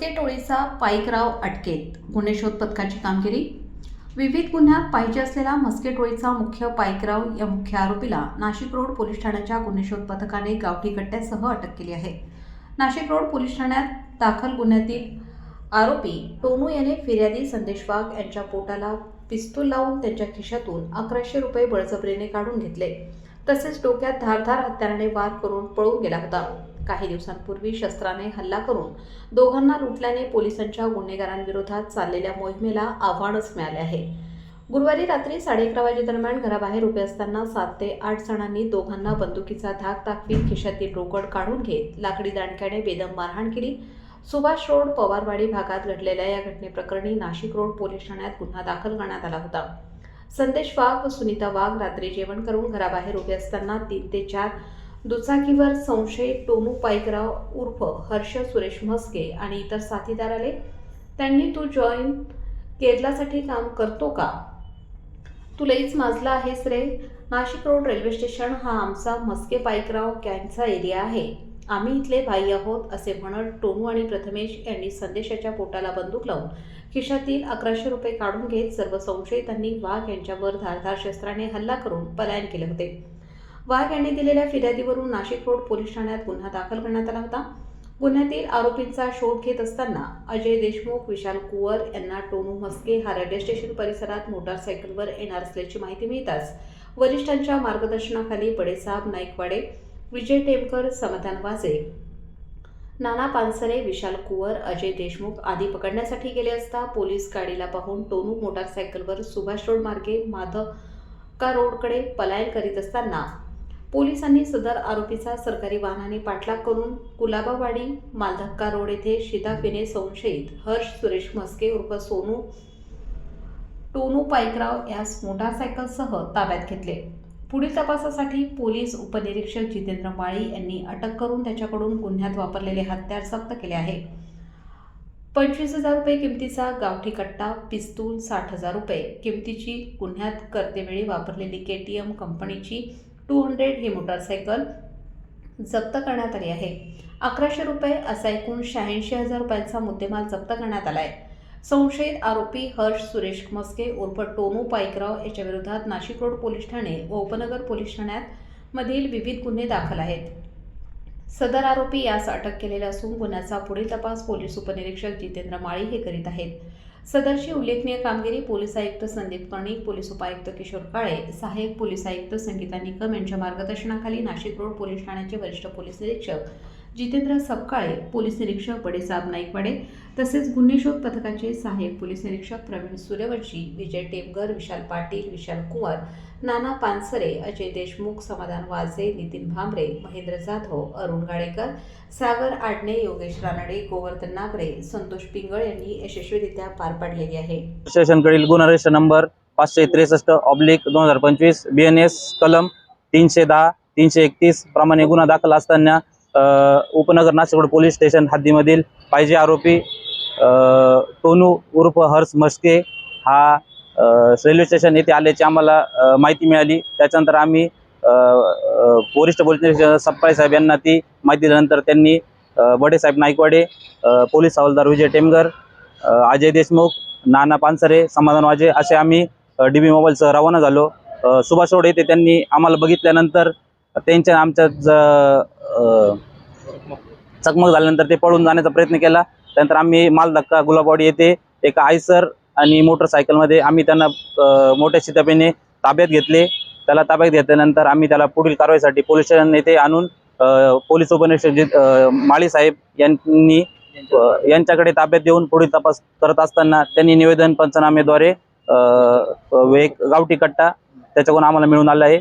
मस्के टोळीचा पाईकराव अटकेत. गुन्हे शोध पथकाची कामगिरी विविध गुन्ह्यात पाहिजे असलेला मस्के टोळीचा मुख्य पाईकराव या मुख्य आरोपीला नाशिक रोड पोलीस ठाण्याच्या गुन्हे शोध पथकाने गावठी कट्ट्यासह अटक केली आहे. नाशिक रोड पोलीस ठाण्यात दाखल गुन्ह्यातील आरोपी टोनू याने फिर्यादी संदेश वाघ यांच्या पोटाला पिस्तूल लावून त्यांच्या खिशातून अकराशे रुपये बळजबरीने काढून घेतले. तसेच डोक्यात धारधार हत्याराने वार करून पळून गेला होता. काही दिवसांपूर्वी शस्त्राने हल्ला करून दोघांना लुटल्याने पोलिसांच्या गुन्हेगारांविरोधात चाललेल्या मोहिमेला आव्हानच मिळाले आहे. गुरुवारी रात्री साडे अकरा वाजेदरम्यान घराबाहेर उभे असताना सात ते आठ जणांनी दोघांना बंदुकीचा धाक दाखवीत खिशातील रोकड काढून घेत लाकडी दांडक्याने बेदम मारहाण केली. सुभाष रोड पवारवाडी भागात घडलेल्या या घटनेप्रकरणी नाशिक रोड पोलीस ठाण्यात गुन्हा दाखल करण्यात आला होता. संदेश वाघ व सुनीता वाघ रात्री जेवण करून घराबाहेर उभे असताना तीन ते चार दुचाकीवर संशयित टोनू पाईकराव उर्फ हर्ष सुरेश म्हस्के आणि इतर साथीदार आले. त्यांनी तू जॉईन केरलासाठी काम करतो का? तू लईच माजला आहेस रे. नाशिक रोड रेल्वे स्टेशन हा आमचा मस्के पाईकराव कॅनचा एरिया आहे. आम्ही इथले भाई आहोत असे म्हणत टोनू आणि प्रथमेश यांनी संदेशाच्या पोटाला बंदूक लावून खिशातील अकराशे रुपये काढून घेत सर्व संशयितांनी वाघ यांच्यावर धारधार शस्त्राने हल्ला करून पलायन केले होते. वाघ यांनी दिलेल्या फिर्यादीवरून नाशिक रोड पोलीस ठाण्यात गुन्हा दाखल करण्यात आला होता. गुन्ह्यातील आरोपींचा शोध घेत असताना अजय देशमुख विशाल कुवर यांना टोनू मस्के हा रेल्वे स्टेशन परिसरात मोटारसायकलवर येणार असल्याची माहिती मिळताच वरिष्ठांच्या मार्गदर्शनाखाली बडेसाहेब नाईकवाडे विजय टेमकर समाधान वाजे नाना पानसरे विशाल कुवर अजय देशमुख आदी पकडण्यासाठी गेले असता पोलीस गाडीला पाहून टोनू मोटारसायकलवर सुभाष रोड मार्गे माधवका रोडकडे पलायन करीत असताना पोलिसांनी सदर आरोपीचा सरकारी वाहनाने पाठलाग करून कुलाबावाडी मालधक्का रोड येथे शिताफीने संशयित हर्ष सुरेश म्हस्के उर्फ सोनू टोनू पाईकराव यास मोटारसायकलसह ताब्यात घेतले. पुढील तपासासाठी पोलीस उपनिरीक्षक जितेंद्र माळी यांनी अटक करून त्याच्याकडून गुन्ह्यात वापरलेले हत्यार जप्त केले आहे. पंचवीस हजार रुपये किमतीचा गावठी कट्टा पिस्तूल साठ हजार रुपये किमतीची गुन्ह्यात करतेवेळी वापरलेली के टी एम कंपनीची टू हंड्रेड ही मोटारसायकल जप्त करण्यात आली आहे. अकराशे रुपये असा एकूण शहाऐंशी हजार रुपयांचा मुद्देमाल जप्त करण्यात आला आहे संशयित आरोपी हर्ष सुरेश मस्के उर्फ टोनू पाईकराव याच्या विरोधात नाशिक रोड पोलीस ठाणे व उपनगर पोलीस ठाण्यात मधील विविध गुन्हे दाखल आहेत. सदर आरोपी यास अटक केलेला असून गुन्ह्याचा पुढील तपास पोलीस उपनिरीक्षक जितेंद्र माळी हे करीत आहेत. सदरची उल्लेखनीय कामगिरी पोलीस आयुक्त संदीप कर्णिक पोलीस उपायुक्त किशोर काळे सहाय्यक पोलीस आयुक्त संगीता निकम यांच्या मार्गदर्शनाखाली नाशिक रोड पोलीस ठाण्याचे वरिष्ठ पोलीस निरीक्षक जितेंद्र सपकाळे पोलीस निरीक्षक बडेसाहेब नाईकवाडे तसेच गुन्हे शोध पथकाचे सहाय्यक पोलीस निरीक्षक प्रवीण सूर्यवंशी विजय टेमगर विशाल पाटील विशाल कुंवर नाना पानसरे अजय देशमुख समाधान वाजे नितीन भांबरे महेंद्र जाधव अरुण गाडेकर सागर आडणे योगेश रानडे गोवर्धन नागरे संतोष पिंगळ यांनी यशस्वीरित्या पार पाडलेली आहे. प्रशासनकडील गुन्हा रजिस्टर नंबर पाचशे त्रेसष्ट ऑब्लिक दोन हजार पंचवीस बी एन एस कलम तीनशे दहा तीनशे एकतीस प्रमाणे गुन्हा दाखल असताना उपनगर नाशिक पोलीस स्टेशन हद्दीमधील पाहिजे आरोपी टोनू उर्फ हर्ष मस्के हा रेल्वे स्टेशन येथे आल्याची आम्हाला माहिती मिळाली. त्याच्यानंतर आम्ही वरिष्ठ पोलीस सप्पाळे सप्पाई साहेब यांना ती माहिती दिल्यानंतर त्यांनी बडेसाहेब नाईकवाडे पोलीस हवालदार विजय टेमगर अजय देशमुख नाना पानसरे समाधान वाजे असे आम्ही डी बी मोबाईलसह रवाना झालो. सुभाष रोड येथे त्यांनी आम्हाला बघितल्यानंतर त्यांच्या आमच्या ज चकमक झाल्यानंतर ते पळून जाण्याचा प्रयत्न केला. त्यानंतर आम्ही मालधक्का गुलाबवाडी येथे एक आयसर आणि मोटरसायकलमध्ये आम्ही त्यांना मोठ्या शितापेने ताब्यात घेतले. त्याला ताब्यात घेतल्यानंतर आम्ही त्याला पुढील कारवाईसाठी पोलीस स्टेशन येथे आणून पोलीस उपनिरीक्षक माळी साहेब यांनी यांच्याकडे ताब्यात देऊन पुढील तपास करत असताना त्यांनी निवेदन पंचनामेद्वारे एक गावठी कट्टा त्याच्याकडून आम्हाला मिळून आला आहे.